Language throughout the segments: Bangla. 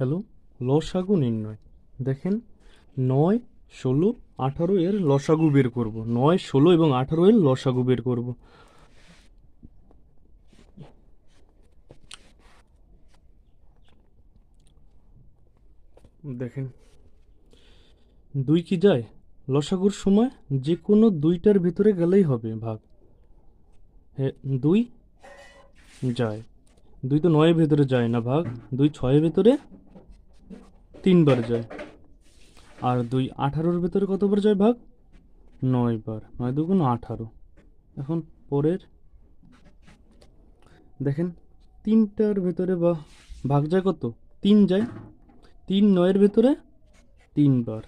হ্যালো, লসাগু নির্ণয়। দেখেন, নয় ষোলো আঠারো এর লসাগু বের করব। নয় ষোলো এবং আঠারো এর লসাগু বের করব। দেখেন, দুই কি যায়? লসাগুর সময় যে কোনো দুইটার ভিতরে গেলেই হবে ভাগ। হ্যাঁ দুই যায়। দুই তো নয়ের ভেতরে যায় না ভাগ। দুই ছয়ের ভেতরে তিনবার যায় আর দুই আঠারোর ভেতরে কতবার যায় ভাগ? নয় বার নয় দুগুণ আঠারো। এখন পরের। দেখেন, তিনটার ভেতরে বা ভাগ যায় কত? তিন যায়। তিন নয়ের ভেতরে তিনবার।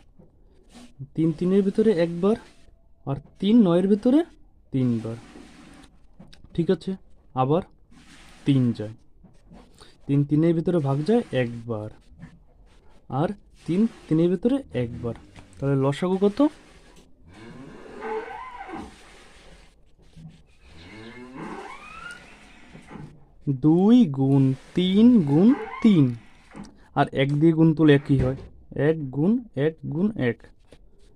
তিন তিনের ভেতরে একবার। আর তিন নয়ের ভেতরে তিনবার। ঠিক আছে, আবার তিন যায়। তিন তিনের ভিতরে ভাগ যায় একবার। আর তিন তিনের ভিতরে একবার। তাহলে লসাগু কত? দুই গুণ তিন গুণ তিন। আর এক দিয়ে গুণ তুলে একই হয়? এক গুণ এক গুণ এক।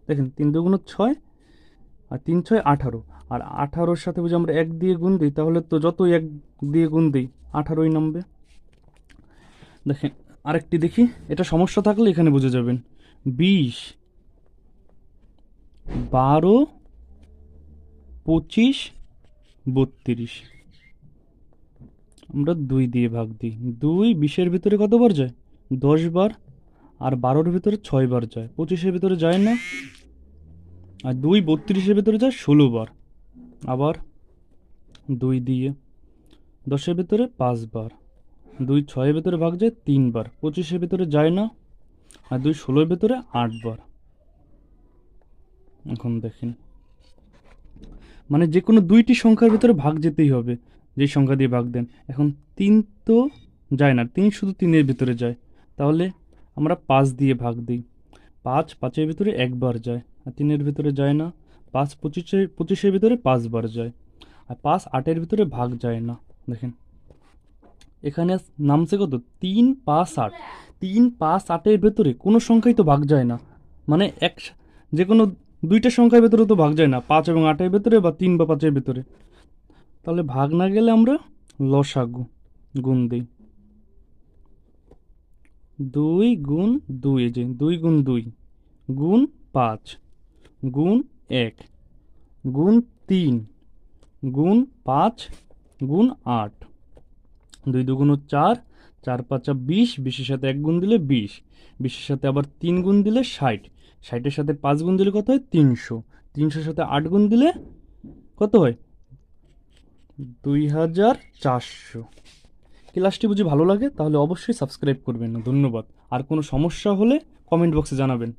দেখেন, তিন দু দুগুণ ছয় আর তিন ছয় আঠারো। আর আঠারোর সাথে বুঝি আমরা এক দিয়ে গুণ দিই, তাহলে তো যতই এক দিয়ে গুণ দিই, আঠারোই নামবে। দেখেন আরেকটি দেখি। এটা সমস্যা থাকলে এখানে বুঝে যাবেন। বিশ, বারো, পঁচিশ, বত্রিশ। আমরা দুই দিয়ে ভাগ দিই। দুই বিশের ভিতরে কতবার যায়? দশ বার। আর বারোর ভিতরে ছয় বার যায়। পঁচিশের ভিতরে যায় না। আর দুই বত্রিশের ভিতরে যায় ষোলো বার। আবার দুই দিয়ে। দশের ভিতরে পাঁচবার দুই ছয়ের ভেতরে ভাগ যায় তিনবার। পঁচিশের ভেতরে যায় না, আর দুই ষোলোর ভেতরে আটবার। এখন দেখেন। মানে যে কোনো দুইটি সংখ্যার ভিতরে ভাগ যেতেই হবে যেই সংখ্যা দিয়ে ভাগ দেন। এখন তিন তো যায় না, তিন শুধু তিনের ভিতরে যায়। তাহলে আমরা পাঁচ দিয়ে ভাগ দিই। পাঁচ পাঁচের ভিতরে একবার যায়, আর তিনের ভিতরে যায় না। পাঁচ পঁচিশের পঁচিশের ভিতরে পাঁচবার যায়, আর পাঁচ আটের ভিতরে ভাগ যায় না। দেখেন। এখানে নামছে কত? তিন পাঁচ আট। তিন পাঁচ আটের ভেতরে কোনো সংখ্যাই তো ভাগ যায় না। মানে এক যে কোনো দুইটা সংখ্যার ভেতরে তো ভাগ যায় না। পাঁচ এবং আটের ভেতরে বা তিন বা পাঁচের ভেতরে। তাহলে ভাগ না গেলে আমরা লসাগু গুণ দিই। দুই গুণ দুই যে দুই গুণ দুই, গুণ পাঁচ, গুণ এক, গুণ তিন, গুণ পাঁচ, গুণ আট। দুই দুগুণ চার চার পাঁচা বিশ, বিশের সাথে এক গুণ দিলে বিশ, বিশের সাথে আবার তিন গুণ দিলে ষাট, ষাটের সাথে পাঁচ গুণ দিলে কত হয়? তিনশো, তিনশোর সাথে আট গুণ দিলে কত হয়? দুই হাজার চারশো। ক্লাসটি বুঝি ভালো লাগে তাহলে অবশ্যই সাবস্ক্রাইব করবেন, ধন্যবাদ। আর কোনো সমস্যা হলে কমেন্ট বক্সে জানাবেন।